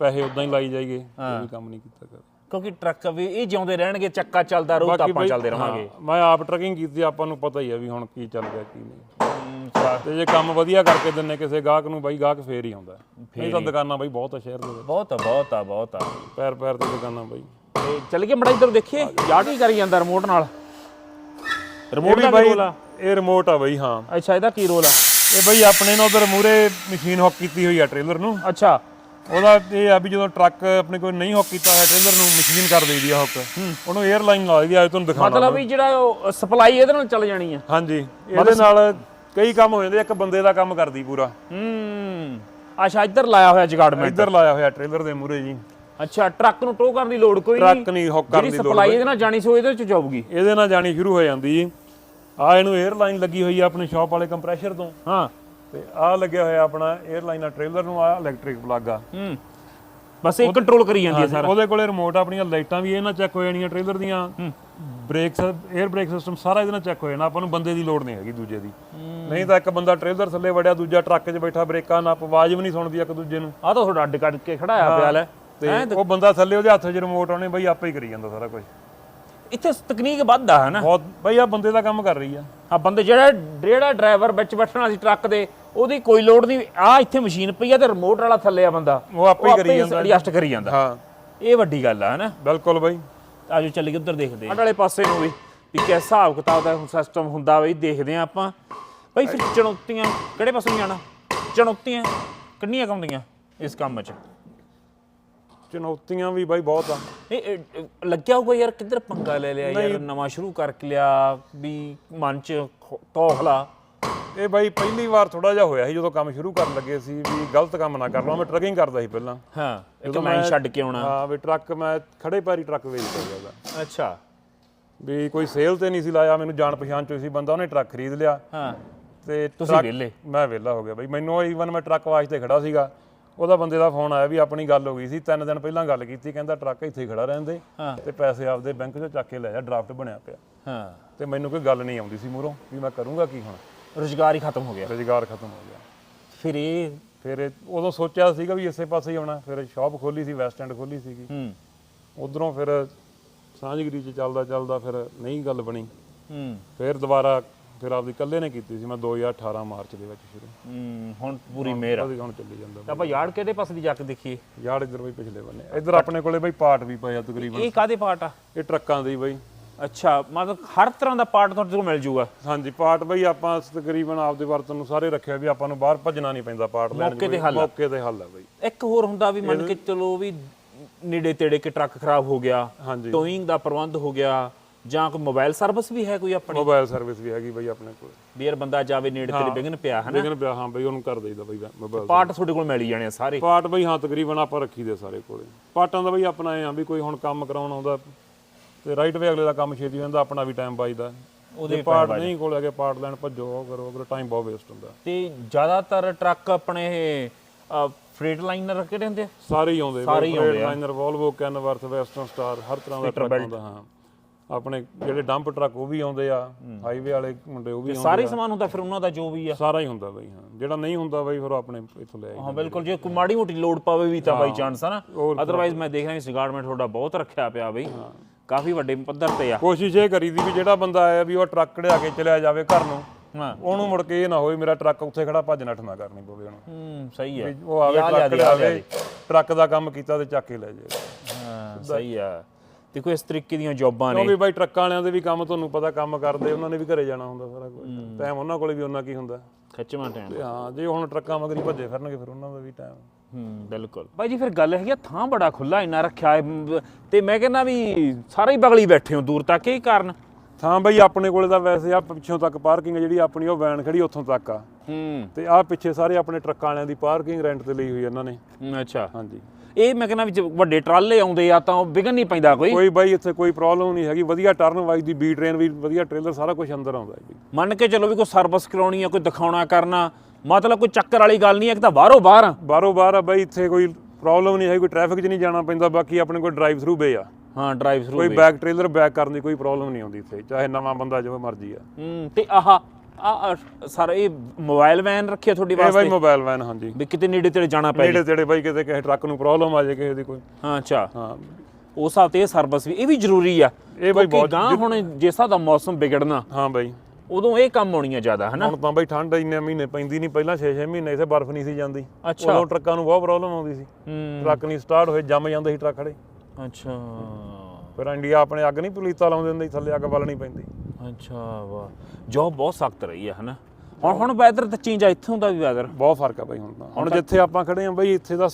ਪੈਸੇ ਉਦਾਂ ਹੀ ਲਾਈ ਜਾਈਏ ਵੀ ਕੰਮ ਨਹੀਂ ਕੀਤਾ ਕਦੇ। ਕਿਉਂਕਿ ਟਰੱਕ ਵੀ ਇਹ ਜਿਉਂਦੇ ਰਹਿਣਗੇ ਚੱਕਾ ਚੱਲਦਾ ਰਹੂ ਤਾਂ ਆਪਾਂ ਚੱਲਦੇ ਰਵਾਂਗੇ। ਮੈਂ ਆਪ ਟਰਕਿੰਗ ਕੀਤੀ ਆਪਾਂ ਨੂੰ ਪਤਾ ਹੀ ਹੈ ਵੀ ਹੁਣ ਕੀ ਚੱਲ ਰਿਹਾ ਕੀ ਨਹੀਂ। ਤੇ ਜੇ ਕੰਮ ਵਧੀਆ ਕਰਕੇ ਦਿੰਨੇ ਕਿਸੇ ਗਾਹਕ ਨੂੰ ਬਾਈ ਗਾਹਕ ਫੇਰ ਹੀ ਆਉਂਦਾ। ਨਹੀਂ ਤਾਂ ਦੁਕਾਨਾਂ ਬਾਈ ਬਹੁਤ ਆ ਸ਼ਹਿਰ ਦੇ ਵਿੱਚ। ਬਹੁਤ ਆ ਬਹੁਤ ਆ ਬਹੁਤ ਆ। ਪੈਰ ਪੈਰ ਤੇ ਦੁਕਾਨਾਂ ਬਾਈ। ਤੇ ਚੱਲ ਕੇ ਮੜਾ ਇੱਧਰ ਦੇਖੀਏ ਯਾਰ। ਕੀ ਕਰੀ ਜਾਂਦਾ ਰਿਮੋਟ ਨਾਲ? ਰਿਮੋਟ ਦਾ ਕੀ ਬਾਈ ਰੋਲ ਆ? ਇਹ ਰਿਮੋਟ ਆ ਬਾਈ ਹਾਂ। ਅੱਛਾ ਇਹਦਾ ਕੀ ਰੋਲ ਆ? ਇਹ ਬਾਈ ਆਪਣੇ ਨਾਲ ਉਧਰ ਮੂਰੇ ਮਸ਼ੀਨ ਹੁੱਕ ਕੀਤੀ ਹੋਈ ਆ ਟ੍ਰੇਲਰ ਨੂੰ। ਅੱਛਾ। ਉਹਦਾ ਇਹ ਆ ਵੀ ਜਦੋਂ ਟਰੱਕ ਆਪਣੇ ਕੋਲ ਨਹੀਂ ਹੁੱਕ ਕੀਤਾ ਹੋਇਆ ਟ੍ਰੇਲਰ ਨੂੰ ਮਸ਼ੀਨ ਕਰ ਦੇਈਦੀ ਆ ਹੁੱਕ ਉਹਨੂੰ 에ਅਰਲਾਈਨ ਲਾ ਦਈਦੀ ਆ ਤੁਹਾਨੂੰ ਦਿਖਾਉਣਾ ਮਤਲਬ ਵੀ ਜਿਹੜਾ ਸਪਲਾਈ ਇਹਦੇ ਨਾਲ ਚੱਲ ਜਾਣੀ ਆ। ਹਾਂਜੀ। ਇਹਦੇ ਨਾਲ ਕਈ ਕੰਮ ਹੋ ਜਾਂਦੇ ਇੱਕ ਬੰਦੇ ਦਾ ਕੰਮ ਕਰਦੀ ਪੂਰਾ। ਹੂੰ। ਅੱਛਾ ਇੱਧਰ ਲਾਇਆ ਹੋਇਆ ਜਗਾੜਮੈਂਟ ਇੱਧਰ ਲਾਇਆ ਹੋਇਆ ਟ੍ਰੇਲਰ ਦੇ ਮੂਰੇ ਜੀ। ਅੱਛਾ ਟਰੱਕ ਨੂੰ ਟੋ ਕਰਨ ਦੀ ਲੋੜ ਕੋਈ ਨਹੀਂ ਟਰੱਕ ਨਹੀਂ। ਹੁੱਕ ਕਰਨ ਦੀ ਲੋੜ ਸਪਲਾਈ ਇਹਦੇ ਨਾਲ ਜਾਣੀ ਸੀ ਇਹਦੇ ਚ ਜਾਊਗੀ। ਇਹਦੇ ਨਾਲ ਜਾਣੀ ਸ਼ੁਰੂ ਹੋ ਜਾਂਦੀ ਜੀ। ਆ ਇਹਨੂੰ 에ਅਰਲਾਈਨ ਲੱਗੀ ਹੋਈ ਆ ਆਪਣੇ ਸ਼ਾਪ ਵਾਲੇ ਕੰਪਰੈਸ਼ਰ ਤੋਂ। ਹਾਂ। ਤੇ ਆ ਲੱਗਿਆ ਹੋਇਆ ਆਪਣਾ 에ਅਰਲਾਈਨ ਦਾ ਟ੍ਰੇਲਰ ਨੂੰ ਆ ਇਲੈਕਟ੍ਰਿਕ ਪਲੱਗ ਆ। ਹੂੰ। ਬਸ ਇਹ ਕੰਟਰੋਲ ਕਰੀ ਜਾਂਦੀ ਹੈ ਸਾਰਾ। ਉਹਦੇ ਕੋਲੇ ਰਿਮੋਟ ਆਪਣੀਆਂ ਲਾਈਟਾਂ ਵੀ ਇਹ ਨਾਲ ਚੈੱਕ ਹੋ ਜਾਣੀਆਂ ਟ੍ਰੇਲਰ ਦੀਆਂ। ਬ੍ਰੇਕਸ 에ਅਰ ਬ੍ਰੇਕ ਸਿਸਟਮ ਸਾਰਾ ਇਹਦੇ ਨਾਲ ਚੈੱਕ ਹੋ ਜਾਣਾ ਆਪਾਂ ਨੂੰ ਬੰਦੇ ਦੀ ਲੋੜ ਨਹੀਂ ਹੈਗੀ ਦੂਜੇ ਦੀ। ਨਹੀਂ ਤਾਂ ਇੱਕ ਬੰਦਾ ਟ੍ਰੇਲਰ ਥੱਲੇ ਵੜਿਆ ਦੂਜਾ ਟਰੱਕ 'ਚ ਬੈਠਾ ਬ੍ਰੇਕਾਂ ਨਾ ਆਵਾਜ਼ ਵੀ ਨਹੀਂ ਸੁਣਦੀ ਇੱਕ ਦੂਜੇ ਨੂੰ। ਆ ਤਾਂ ਤੁਹਾਡਾ ਅੱਡ ਕੱਢ ਕੇ ਖੜਾਇਆ ਪਿਆ ਲੈ। ਤੇ ਉਹ ਬੰਦਾ ਥੱਲੇ ਉਹਦੇ ਹੱਥ 'ਚ ਰਿਮੋਟ ਆਉਣੇ ਬਈ ਆਪੇ ਹੀ ਕਰੀ ਜਾਂਦਾ ਸਾਰਾ ਕੁਝ ਇੱਥੇ ਤਕਨੀਕ ਵੱਧ ਆ ਹਨਾ ਬਹੁਤ ਬਈ ਆ ਬੰਦੇ ਦਾ ਕੰਮ ਕਰ ਰਹੀ ਆ। ਆ ਬੰਦੇ ਜਿਹੜਾ ਜਿਹੜਾ ਡਰਾਈਵਰ ਵਿੱਚ ਬੈਠਣਾ ਸੀ ਟਰੱਕ ਦੇ ਉਹਦੀ ਕੋਈ ਲੋੜ ਨਹੀਂ। ਆ ਇੱਥੇ ਮਸ਼ੀਨ ਪਈ ਆ ਤੇ ਰਿਮੋਟ ਵਾਲਾ ਥੱਲੇ ਆ ਬੰਦਾ। ਉਹ ਆਪੇ ਹੀ ਕਰੀ ਜਾਂਦਾ। ਐਡਜਸਟ ਕਰੀ ਜਾਂਦਾ। ਹਾਂ। ਇਹ ਵੱਡੀ ਗੱਲ ਆ ਹਨਾ ਬਿਲਕੁਲ ਬਈ। ਆਜੋ ਚੱਲੀਏ ਉੱਧਰ ਦੇਖਦੇ ਆ ਵਾਲੇ ਪਾਸੇ ਨੂੰ ਵੀ ਵੀ ਕਿਸ ਹਿਸਾਬ ਕਿਤਾਬ ਦਾ ਸਿਸਟਮ ਹੁੰਦਾ ਬਈ ਦੇਖਦੇ ਆ ਆਪਾਂ। ਬਈ ਫਿਰ ਚੁਣੌਤੀਆਂ ਕਿਹੜੇ ਪਾਸੇ ਜਾਣਾ? ਚੁਣੌਤੀਆਂ ਕਿੰਨੀਆਂ ਕੁ ਹੁੰਦੀਆਂ ਇਸ ਕੰਮ 'ਚ? ਚੁਣੌਤੀਆਂ ਵੀ ਬਾਈ ਬਹੁਤ ਆ। ਇਹ ਲੱਗਿਆ ਹੋਊਗਾ ਯਾਰ ਕਿੱਧਰ ਪੰਗਾ ਲੈ ਲਿਆ ਯਾਰ ਨਵਾਂ ਸ਼ੁਰੂ ਕਰਕੇ ਲਿਆ ਵੀ ਮਨ 'ਚ ਤੌਖਲਾ ਇਹ ਬਾਈ ਪਹਿਲੀ ਵਾਰ ਥੋੜਾ ਜਿਹਾ ਹੋਇਆ ਸੀ ਜਦੋਂ ਕੰਮ ਸ਼ੁਰੂ ਕਰਨ ਲੱਗੇ ਸੀ ਵੀ ਗਲਤ ਕੰਮ ਨਾ ਕਰ ਲਵਾਂ। ਮੈਂ ਟਰਕਿੰਗ ਕਰਦਾ ਸੀ ਪਹਿਲਾਂ। ਹਾਂ ਇੱਕ ਮੈਂ ਛੱਡ ਕੇ ਆਉਣਾ। ਹਾਂ ਵੀ ਟਰੱਕ ਮੈਂ ਖੜੇ ਪੈਰੀ ਟਰੱਕ ਵੇਚਦਾ ਸੀ ਉਹਦਾ ਅੱਛਾ। ਵੀ ਕੋਈ ਸੇਲ ਤੇ ਨਹੀਂ ਸੀ ਲਾਇਆ ਮੈਨੂੰ ਜਾਣ ਪਛਾਣ ਚ ਸੀ ਬੰਦਾ ਉਹਨੇ ਟਰੱਕ ਖਰੀਦ ਲਿਆ। ਹਾਂ। ਤੇ ਤੁਸੀਂ ਵਿਹਲੇ? ਮੈਂ ਵਿਹਲਾ ਹੋ ਗਿਆ ਬਾਈ। ਮੈਨੂੰ ਈਵਨ ਮੈਂ ਟਰੱਕ ਵਾਸਤੇ ਖੜਾ ਸੀਗਾ। ਉਹਦਾ ਬੰਦੇ ਦਾ ਫੋਨ ਆਇਆ ਵੀ ਆਪਣੀ ਗੱਲ ਹੋ ਗਈ ਸੀ। ਤਿੰਨ ਦਿਨ ਪਹਿਲਾਂ ਗੱਲ ਕੀਤੀ ਕਹਿੰਦਾ ਟਰੱਕ ਇੱਥੇ ਖੜਾ ਰਹਿੰਦੇ। ਤੇ ਪੈਸੇ ਆਪਦੇ ਬੈਂਕ 'ਚੋਂ ਚੱਕ ਕੇ ਲੈ ਜਾ ਡਰਾਫਟ ਬਣਿਆ ਪਿਆ। ਹਾਂ। ਤੇ ਮੈਨੂੰ ਕੋਈ ਗੱਲ ਨਹੀਂ ਆਉਂਦੀ ਸੀ ਮੂਹਰੋਂ ਵੀ ਮੈਂ ਕਰੂੰਗਾ ਕੀ ਹੁਣ? ਰੁਜ਼ਗਾਰ ਹੀ ਖਤਮ ਹੋ ਗਿਆ। ਰੁਜ਼ਗਾਰ ਖਤਮ ਹੋ ਗਿਆ। ਫਿਰ ਇਹ ਫਿਰ ਇਹ- ਉਦੋਂ ਸੋਚਿਆ ਸੀਗਾ ਵੀ ਇਸੇ ਪਾਸੇ ਹੀ ਆਉਣਾ। ਫਿਰ ਸ਼ਾਪ ਖੋਲੀ ਸੀ ਵੈਸਟ ਐਂਡ ਖੋਲੀ ਸੀਗੀ। ਹੂੰ। ਉਧਰੋਂ ਫਿਰ ਸਾਂਝਗਰੀ ਚ ਚੱਲਦਾ ਚੱਲਦਾ ਫਿਰ ਨਹੀਂ ਗੱਲ ਬਣੀ। ਹੂੰ। ਫਿਰ ਦੁਬਾਰਾ ਫਿਰ ਆਪਦੀ ਇਕੱਲੇ ਨੇ ਕੀਤੀ ਸੀ। ਮੈਂ 2018 ਮਾਰਚ ਦੇ ਵਿੱਚ ਸ਼ੁਰੂ। ਹੂੰ ਹੁਣ ਪੂਰੀ ਮੇਰ ਆ। ਉਹਦੀ ਹੁਣ ਚੱਲੀ ਜਾਂਦਾ। ਤਾਂ ਆਪਾਂ ਯਾਰ ਕਿਹੜੇ ਪਾਸੇ ਦੀ ਜਾ ਕੇ ਦੇਖੀਏ? ਯਾਰ ਇੱਧਰ ਬਈ ਪਿਛਲੇ ਬੰਨੇ। ਇੱਧਰ ਆਪਣੇ ਕੋਲੇ ਬਈ ਪਾਰਟ ਵੀ ਪਏ ਆ ਤਕਰੀਬਨ। ਇਹ ਕਾਦੇ ਪਾਰਟ ਆ? ਇਹ ਟਰੱਕਾਂ ਦੀ ਬਈ। ਅੱਛਾ ਮਤਲਬ ਹਰ ਤਰ੍ਹਾਂ ਦਾ ਪਾਰਟ ਤੁਹਾਡੇ ਕੋਲ ਮਿਲ ਜੂਗਾ? ਹਾਂਜੀ ਪਾਰਟ ਬਈ ਆਪਾਂ ਤਕਰੀਬਨ ਆਪਦੇ ਵਰਤਨ ਨੂੰ ਸਾਰੇ ਰੱਖਿਆ ਵੀ ਆਪਾਂ ਨੂੰ ਬਾਹਰ ਭੱਜਣਾ ਨਹੀਂ ਪੈਂਦਾ ਪਾਰਟ ਲੈਣ ਮੌਕੇ ਤੇ ਹੱਲ। ਮੌਕੇ ਤੇ ਹੱਲ ਆ ਬਈ। ਇੱਕ ਹੋਰ ਹੁੰਦਾ ਵੀ ਮੰਨ ਕੇ ਚਲੋ ਵੀ ਨੇੜੇ ਤੇੜੇ ਕਿ ਟਰੱਕ ਖਰਾਬ ਹੋ ਗਿਆ ਹਾਂਜੀ। ਟੋਇੰਗ ਦਾ ਪ੍ਰਬੰਧ ਹੋ ਗਿਆ ਜਾਂ ਕੋਈ ਮੋਬਾਈਲ ਸਰਵਿਸ ਵੀ ਹੈ ਕੋਈ ਆਪਣੀ? ਮੋਬਾਈਲ ਸਰਵਿਸ ਵੀ ਹੈਗੀ ਬਈ ਆਪਣੇ ਕੋਲ। ਯਾਰ ਬੰਦਾ ਜਾਵੇ ਨੇੜੇ ਤੇਰੇ ਵਿਗਨ ਪਿਆ ਹਨਾ? ਲੇਕਿਨ ਪਿਆ ਹਾਂ ਬਈ ਉਹਨੂੰ ਕਰ ਦੇਈਦਾ ਬਈ ਮੋਬਾਈਲ ਪਾਰਟ ਤੁਹਾਡੇ ਕੋਲ ਮਿਲ ਹੀ ਜਾਣੇ ਸਾਰੇ। ਪਾਰਟ ਬਈ ਹਾਂ ਤਕਰੀਬਨ ਆਪਾਂ ਰੱਖੀ ਦੇ ਸਾਰੇ ਕੋਲੇ। ਪਾਰਟਾਂ ਦਾ ਬਈ ਆਪਣਾ ਇਹ ਆ ਵੀ ਕੋਈ ਹੁਣ ਕੰਮ ਕਰਾਉਣ ਆਉਂਦਾ ਤੇ ਰਾਈਟ ਵੇ ਅਗਲੇ ਦਾ ਕੰਮ ਛੇਤੀ ਹੋ ਜਾਂਦਾ ਆਪਣਾ ਵੀ ਟਾਈਮ ਬਚਦਾ। ਉਹਦੇ ਪਾਰਟ ਨਹੀਂ ਕੋਲ ਹੈਗੇ ਪਾਰਟ ਲੈਣ ਭੱਜੋ ਉਹ ਕਰੋ ਅਗਰ ਟਾਈਮ ਬਹੁਤ ਵੇਸਟ ਹੁੰਦਾ। ਤੇ ਜ਼ਿਆਦਾਤਰ ਟਰੱਕ ਆਪਣੇ ਇਹ ਫreight ਲਾਈਨਰ ਕਿਹੜੇ ਹੁੰਦੇ ਸਾਰੇ ਹੀ ਆਉਂਦੇ। ਸਾਰੇ ਹੀ ਆਉਂਦੇ ਆ। Liner Volvo Kenworth Western Star ਹਰ ਤਰ੍ਹਾਂ ਦਾ ਟਰੱਕ ਆਉਂਦਾ ਹਾਂ। ਆਪਣੇ ਜਿਹੜੇ ਡੰਪ ਟਰੱਕ ਉਹ ਵੀ ਆਉਂਦੇ ਆ। ਹਾਈਵੇ ਵਾਲੇ ਮੁੰਡੇ ਉਹ ਵੀ ਆਉਂਦੇ ਸਾਰੇ ਸਮਾਨ ਹੁੰਦਾ ਫਿਰ ਉਹਨਾਂ ਦਾ ਜੋ ਵੀ ਆ। ਸਾਰਾ ਹੀ ਹੁੰਦਾ ਬਈ ਹਾਂ। ਜਿਹੜਾ ਨਹੀਂ ਹੁੰਦਾ ਬਈ ਫਿਰ ਆਪਣੇ ਇੱਥੋਂ ਲੈ ਆਈ। ਹਾਂ ਬਿਲਕੁਲ। ਜੇ ਕੋਈ ਮਾੜੀ ਮੋਟੀ ਲੋਡ ਪਵੇ ਵੀ ਤਾਂ ਬਾਈ ਚਾਂਸ ਆ ਨਾ। ਅਦਰਵਾਈਜ਼ ਮੈਂ ਦੇਖ ਰਿਹਾ ਕਿ ਸਿਗਾਰਡਮੈਂਟ ਤੁਹਾਡਾ ਬਹੁਤ ਰੱਖਿਆ ਪਿਆ ਬਈ। ਕਾਫੀ ਵੱਡੇ ਪੱਧਰ ਤੇ ਆ। ਕੋਸ਼ਿਸ਼ ਇਹ ਕਰੀਦੀ ਵੀ ਜਿਹੜਾ ਬੰਦਾ ਆਇਆ ਵੀ ਉਹ ਟਰੱਕ ਕਢਿਆ ਕੇ ਚਲਿਆ ਜਾਵੇ ਘਰ ਨੂੰ ਹਾਂ। ਉਹਨੂੰ ਮੁੜ ਕੇ ਇਹ ਨਾ ਹੋਵੇ ਮੇਰਾ ਟਰੱਕ ਉੱਥੇ ਖੜਾ ਭੱਜ ਨੱਠ ਨਾ ਕਰਨੀ ਪਵੇ ਉਹਨੂੰ। ਹੂੰ ਸਹੀ ਹੈ ਉਹ ਆਵੇ ਟਰੱਕ ਲਿਆਵੇ ਟਰੱਕ ਦਾ ਕੰਮ ਕੀਤਾ ਤੇ ਚੱਕ ਕੇ ਲੈ ਜਾਏ ਹਾਂ ਸਹੀ ਆ। ਦੇਖੋ ਇਸ ਤਰੀਕੇ ਦੀਆਂ ਜੌਬਾਂ ਨੇ। ਕਿਉਂਕਿ ਬਾਈ ਟਰੱਕਾਂ ਵਾਲਿਆਂ ਦੇ ਵੀ ਕੰਮ ਤੁਹਾਨੂੰ ਪਤਾ ਕੰਮ ਕਰਦੇ ਉਹਨਾਂ ਨੇ ਵੀ ਘਰੇ ਜਾਣਾ ਹੁੰਦਾ ਸਾਰਾ ਕੁਝ ਟਾਈਮ ਉਹਨਾਂ ਕੋਲੇ ਵੀ ਉਹਨਾਂ ਕੀ ਹੁੰਦਾ। ਖਿੱਚਵਾਂ ਟਾਈਮ। ਹਾਂ ਜੇ ਹੁਣ ਟਰੱਕਾਂ ਮਗਰੀ ਭੱਜੇ ਫਿਰਨਗੇ ਫਿਰ ਉਹਨਾਂ ਦਾ ਵੀ ਟਾਈਮ ਹੂੰ ਬਿਲਕੁਲ। ਬਾਈ ਜੀ ਫਿਰ ਗੱਲ ਹੈਗੀ ਆ ਥਾਂ ਬੜਾ ਖੁੱਲਾ ਇੰਨਾ ਰੱਖਿਆ ਹੈ, ਮ, ਤੇ ਮੈਂ ਕਹਿੰਦਾ ਵੀ ਸਾਰੇ ਹੀ ਬਗਲੀ ਬੈਠੇ ਹੋ ਦੂਰ ਤੱਕ ਇਹ ਕਾਰਨ? ਥਾਂ ਬਈ ਆਪਣੇ ਕੋਲੇ ਤਾਂ ਵੈਸੇ ਆ ਪਿੱਛੋਂ ਤੱਕ ਪਾਰਕਿੰਗ ਜਿਹੜੀ ਆਪਣੀ ਉਹ ਵੈਨ ਖੜੀ ਉੱਥੋਂ ਤੱਕ ਆ। ਹੂੰ। ਤੇ ਆ ਪਿੱਛੇ ਸਾਰੇ ਆਪਣੇ ਟਰੱਕਾਂ ਵਾਲਿਆਂ ਦੀ ਪਾਰਕਿੰਗ ਰੈਂਟ ਤੇ ਲਈ ਹੋਈ ਇਹਨਾਂ ਨੇ। ਅੱਛਾ। ਹਾਂਜੀ। ਇਹ ਮੈਂ ਕਹਿੰਦਾ ਵੀ ਜੇ ਵੱਡੇ ਟਰਾਲੇ ਆਉਂਦੇ ਆ ਤਾਂ ਉਹ ਵਿਗਨ ਨਹੀਂ ਪੈਂਦਾ ਕੋਈ? ਕੋਈ ਬਾਈ ਇੱਥੇ ਕੋਈ ਪ੍ਰੋਬਲਮ ਨਹੀਂ ਹੈਗੀ। ਵਧੀਆ ਟਰਨ ਵਾਈਜ਼ ਦੀ ਬੀ ਟ੍ਰੇਨ ਵੀ ਵਧੀਆ ਟ੍ਰੇਲਰ ਸਾਰਾ ਕੁਝ ਅੰਦਰ ਆਉਂਦਾ ਹੈ ਜੀ। ਮੰਨ ਕੇ ਚੱਲੋ ਵੀ ਕੋਈ ਸਰਵਿਸ ਕਰਾਉਣੀ ਆ ਕੋਈ ਦਿਖਾਉਣਾ ਕਰਨਾ ਮਤਲਬ ਕੋਈ ਚੱਕਰ ਵਾਲੀ ਗੱਲ ਨਹੀਂ ਹੈ ਕਿ ਤਾਂ ਬਾਹਰੋਂ ਬਾਹਰ ਆ। ਬਾਹਰੋਂ ਬਾਹਰ ਆ ਬਾਈ ਇੱਥੇ ਕੋਈ ਪ੍ਰੋਬਲਮ ਨਹੀਂ ਹੈ ਕੋਈ ਟ੍ਰੈਫਿਕ 'ਚ ਨਹੀਂ ਜਾਣਾ ਪੈਂਦਾ ਬਾਕੀ ਆਪਣੇ ਕੋਲ ਡਰਾਈਵ ਥਰੂ ਵੇ ਆ। ਹਾਂ ਡਰਾਈਵ ਥਰੂ ਕੋਈ ਬੈਕ ਟ੍ਰੇਲਰ ਬੈਕ ਕਰਨ ਦੀ ਕੋਈ ਪ੍ਰੋਬਲਮ ਨਹੀਂ ਆਉਂਦੀ ਇੱਥੇ ਚਾਹੇ ਨਵਾਂ ਬੰਦਾ ਜਿਵੇਂ ਮਰਜ਼ੀ ਆ। ਹੂੰ ਤੇ ਆਹ ਆ ਸਰ ਇਹ ਮੋਬਾਈਲ ਵੈਨ ਰੱਖਿਆ ਤੁਹਾਡੀ ਇਹ ਬਾਈ ਵਾਸਤੇ? ਮੋਬਾਈਲ ਵੈਨ ਹਾਂਜੀ। ਵੀ ਕਿਤੇ ਨੇੜੇ ਤੇੜੇ ਜਾਣਾ ਪੈ ਨੇੜੇ ਤੇੜੇ ਬਾਈ ਕਿਤੇ ਕਿਸੇ ਟਰੱਕ ਨੂੰ ਪ੍ਰੋਬਲਮ ਆ ਜਾਏ ਕਿਸੇ ਦੀ ਕੋਈ। ਹਾਂ ਅੱਛਾ। ਹਾਂ। ਉਸ ਹਿਸਾਬ ਤੇ ਇਹ ਸਰਵਿਸ ਵੀ ਇਹ ਵੀ ਜ਼ਰੂਰੀ ਆ। ਇਹ ਬਾਈ ਕਿਉਂਕਿ ਗਾਂ ਹੁਣ ਜਿਸ ਦਾ ਮੌਸਮ ਵਿਗੜਨਾ। ਹਾਂ ਬਾਈ। ਉਦੋਂ ਇਹ ਕੰਮ ਆਉਣੀਆਂ ਜ਼ਿਆਦਾ ਹਨਾ? ਹੁਣ ਤਾਂ ਬਾਈ ਠੰਡ ਇੰਨੇ ਮਹੀਨੇ ਪੈਂਦੀ ਨਹੀਂ ਪਹਿਲਾਂ 6-6 ਮਹੀਨੇ ਇੱਥੇ ਬਰਫ਼ ਨਹੀਂ ਸੀ ਜਾਂਦੀ। ਉਦੋਂ ਟਰੱਕਾਂ ਨੂੰ ਬਹੁਤ ਪ੍ਰੋਬਲਮ ਆਉਂਦੀ ਸੀ। ਟਰੱਕ ਨਹੀਂ ਸਟਾਰਟ ਹੋਏ ਜੰਮ ਜਾਂਦੇ ਸੀ ਟਰੱਕ ਖੜੇ। ਅੱਛਾ। ਫਿਰ ਇੰਡੀਆ ਆਪਣੇ ਅੱਗ ਨਹੀਂ ਪਲੀਤਾ ਲਾਉਂਦੇ ਹੁੰਦੇ ਥੱਲੇ ਅੱਗ ਬਾਲਣੀ ਪੈਂਦੀ। ਅੱਛਾ ਵਾਹ। ਜੋਬ ਬਹੁਤ ਸਖਤ ਰਹੀ ਹੈ ਹਨਾ? ਹੁਣ ਹੁਣ ਵੈਦਰ ਤਾਂ ਚੇਂਜ ਆ ਇੱਥੋਂ ਦਾ ਵੀ ਵੈਦਰ ਬਹੁਤ ਫ਼ਰਕ ਆ ਬਾਈ ਹੁਣ ਤਾਂ। ਹੁਣ ਜਿੱਥੇ ਆਪਾਂ ਖੜੇ ਆ ਬਾਈ ਇੱਥੇ ਦਾ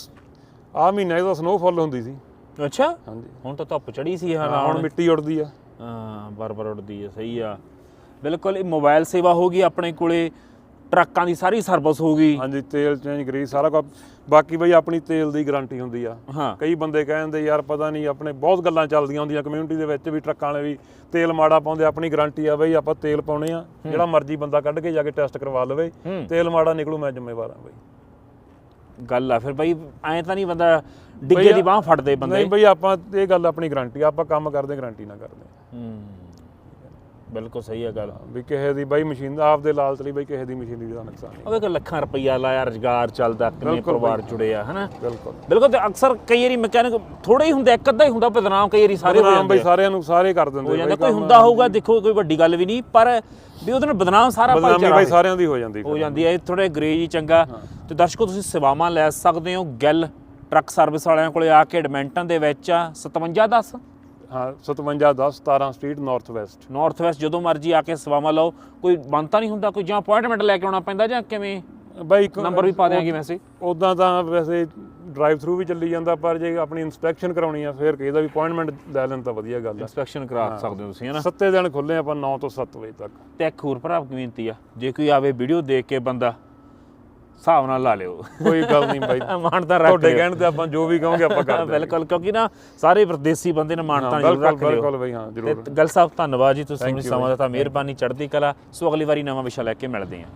ਆ ਮਹੀਨਾ ਇਹਦਾ ਸਨੋਫਾਲ ਹੁੰਦੀ ਸੀ। ਅੱਛਾ? ਹਾਂਜੀ। ਹੁਣ ਤਾਂ ਧੁੱਪ ਚੜੀ ਸੀ ਹਾਂ ਹੁਣ ਮਿੱਟੀ ਉੱਡਦੀ ਆ। ਹਾਂ ਬਰਬਰ ਉੱਡਦੀ ਹੈ ਸਹੀ ਆ। ਬਿਲਕੁਲ ਇਹ ਮੋਬਾਈਲ ਸੇਵਾ ਹੋ ਗਈ ਆਪਣੇ ਕੋਲੇ ਟਰੱਕਾਂ ਦੀ ਸਾਰੀ ਸਰਵਿਸ ਹੋ ਗਈ। ਹਾਂਜੀ ਤੇਲ ਚੇਂਜ ਗਰੀਸ ਸਾਰਾ ਕੁਝ ਬਾਕੀ ਬਈ ਆਪਣੀ ਤੇਲ ਦੀ ਗਾਰੰਟੀ ਹੁੰਦੀ ਆ। ਹਾਂ। ਕਈ ਬੰਦੇ ਕਹਿੰਦੇ ਯਾਰ ਪਤਾ ਨਹੀਂ ਆਪਣੇ ਬਹੁਤ ਗੱਲਾਂ ਚੱਲਦੀਆਂ ਹੁੰਦੀਆਂ ਕਮਿਊਨਿਟੀ ਦੇ ਵਿੱਚ ਵੀ ਟਰੱਕਾਂ ਵਾਲੇ ਵੀ। ਤੇਲ ਮਾੜਾ ਪਾਉਂਦੇ ਆਪਣੀ ਗਾਰੰਟੀ ਆ ਬਈ ਆਪਾਂ ਤੇਲ ਪਾਉਣੇ ਆ। ਜਿਹੜਾ ਮਰਜ਼ੀ ਬੰਦਾ ਕੱਢ ਕੇ ਜਾ ਕੇ ਟੈਸਟ ਕਰਵਾ ਲਵੇ। ਤੇਲ ਮਾੜਾ ਨਿਕਲੂ ਮੈਂ ਜ਼ਿੰਮੇਵਾਰ ਆ ਬਈ। ਗੱਲ ਆ ਫਿਰ ਬਈ ਐਂ ਤਾਂ ਨਹੀਂ ਬੰਦਾ ਡਿੱਗੇ ਦੀ ਬਾਹ ਫੜਦੇ ਬੰਦੇ। ਨਹੀਂ ਬਈ ਆਪਾਂ ਇਹ ਗੱਲ ਆਪਣੀ ਗਾਰੰਟੀ ਆਪਾਂ ਕੰਮ ਕਰਦੇ ਗਾਰੰਟੀ ਨਾ ਕਰਦੇ। ਹੂੰ। ਬਿਲਕੁਲ ਸਹੀ ਆ ਗੱਲ। ਵੀ ਕਿਸੇ ਦੀ ਬਈ ਮਸ਼ੀਨ ਦਾ ਆਪਦੇ ਲਾਲਚ ਲਈ ਬਈ ਕਿਸੇ ਦੀ ਮਸ਼ੀਨਰੀ ਦਾ ਨੁਕਸਾਨ ਨਹੀਂ। ਉਹਦੇ ਕੋਲ ਲੱਖਾਂ ਰੁਪਈਆ ਲਾਇਆ ਰੁਜ਼ਗਾਰ ਚੱਲਦਾ ਕਿੰਨੇ ਪਰਿਵਾਰ ਜੁੜੇ ਆ ਹਨਾ? ਬਿਲਕੁਲ। ਬਿਲਕੁਲ ਤੇ ਅਕਸਰ ਕਈ ਵਾਰੀ ਮਕੈਨਿਕ ਥੋੜਾ ਹੀ ਹੁੰਦਾ ਇੱਕ ਅੱਧਾ ਹੀ ਹੁੰਦਾ ਬਦਨਾਮ ਕਈ ਵਾਰੀ ਸਾਰੇ ਹੋ ਬਈ ਜਾਂਦੇ। ਸਾਰਿਆਂ ਨੂੰ ਸਾਰੇ ਕਰ ਦਿੰਦੇ ਹੋ ਜਾਂਦਾ ਕੋਈ। ਹੁੰਦਾ ਹੋਊਗਾ ਦੇਖੋ ਕੋਈ ਵੱਡੀ ਗੱਲ ਵੀ ਨਹੀਂ ਪਰ ਵੀ ਉਹਦੇ ਨਾਲ ਬਦਨਾਮ ਸਾਰਾ ਬਦਨਾਮੀ ਭਾਈਚਾਰਾ ਬਈ ਸਾਰਿਆਂ ਦੀ ਹੋ ਜਾਂਦੀ ਹੋ ਜਾਂਦੀ ਹੈ ਇਹ ਥੋੜੇ ਅੰਗਰੇਜ਼ ਹੀ। ਚੰਗਾ ਤੇ ਦਰਸ਼ਕੋ ਤੁਸੀਂ ਸੇਵਾਵਾਂ ਲੈ ਸਕਦੇ ਹੋ ਗੱਲ ਟਰੱਕ ਸਰਵਿਸ ਵਾਲਿਆਂ ਕੋਲੇ ਆ ਕੇ ਐਡਮਿੰਟਨ ਦੇ ਵਿੱਚ ਆ। 5710 ਹਾਂ 57 10 17 street north west north west ਜਦੋਂ ਮਰਜ਼ੀ ਆ ਕੇ ਸੇਵਾਵਾਂ ਲਓ ਕੋਈ ਬੰਤਾ ਨਹੀਂ ਹੁੰਦਾ ਕੋਈ ਜਾਂ ਅਪਾਇੰਟਮੈਂਟ ਲੈ ਕੇ ਆਉਣਾ ਪੈਂਦਾ ਜਾਂ ਕਿਵੇਂ? ਬਾਈ ਨੰਬਰ ਵੀ ਪਾ ਦਿਆਂਗੇ ਵੈਸੇ। ਉਦਾਂ ਤਾਂ ਵੈਸੇ ਡਰਾਈਵ ਥਰੂ ਵੀ ਚੱਲੀ ਜਾਂਦਾ ਪਰ ਜੇ ਆਪਣੀ ਇਨਸਪੈਕਸ਼ਨ ਕਰਾਉਣੀ ਆ ਫਿਰ ਕਿਸੇ ਦਾ ਵੀ ਅਪਾਇੰਟਮੈਂਟ ਲੈ ਲੈਣ ਤਾਂ ਵਧੀਆ ਗੱਲ ਆ। ਇਨਸਪੈਕਸ਼ਨ ਕਰਾ ਸਕਦੇ ਹੋ ਤੁਸੀਂ ਹਨਾ ਸੱਤੇ ਦਿਨ ਖੁੱਲੇ ਆਪਾਂ 9 ਤੋਂ 7 ਵਜੇ ਤੱਕ। ਤੇ ਇੱਕ ਹੋਰ ਭਰਾ ਬੇਨਤੀ ਆ? ਜੇ ਕੋਈ ਆਵੇ ਵੀਡੀਓ ਦੇਖ ਕੇ ਬੰਦਾ ਹਿਸਾਬ ਨਾਲ ਲਾ ਲਿਓ। ਕੋਈ ਗੱਲ ਨਹੀਂ ਬਾਈ। ਮਾਨਤਾ ਰੱਖ ਤੁਹਾਡੇ ਕਹਿਣ ਤੇ ਆਪਾਂ ਜੋ ਵੀ ਕਹੋਗੇ ਆਪਾਂ ਕਰ ਦਿਆਂਗੇ। ਬਿਲਕੁਲ ਕਿਉਂਕਿ ਨਾ ਸਾਰੇ ਵਿਦੇਸੀ ਬੰਦੇ ਨੇ ਮਾਨਤਾ ਜ਼ਰੂਰ ਰੱਖ ਲਿਓ। ਬਿਲਕੁਲ ਬਾਈ ਹਾਂ ਜ਼ਰੂਰ। ਤੇ ਗੱਲ ਸਾਹਿਬ ਧੰਨਵਾਦ ਜੀ ਤੁਸੀਂ ਸਮਾਂ ਦਿੱਤਾ ਮਿਹਰਬਾਨੀ ਚੜ੍ਹਦੀ ਕਲਾ। ਸੋ ਅਗਲੀ ਵਾਰੀ ਨਵਾਂ ਵਿਸ਼ਾ ਲੈ ਕੇ ਮਿਲਦੇ ਹਾਂ।